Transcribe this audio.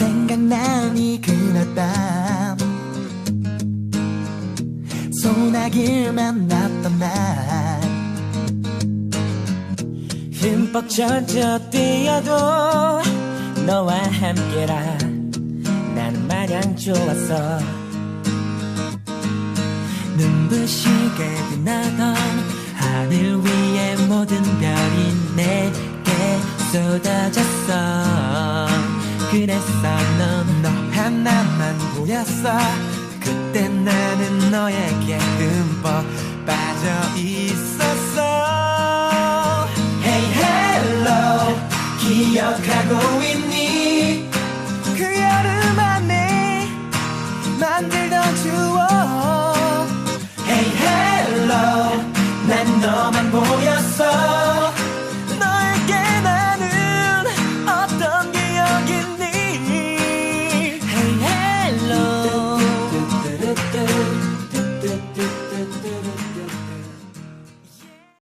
생각나니 그날 밤 소나기를 만났던 날 흠뻑 젖어 뛰어도 너와 함께라. 나는 마냥 좋았어. 눈부시게 빛나던 하늘 위의 모든 별이 내게 쏟아졌어 그래서 넌너 하나만 보였어. 그때 나는 너에게 흠뻑 빠져 있었어. Hey hello. 기억하고 있니? 그 여름 안에 만들던 추억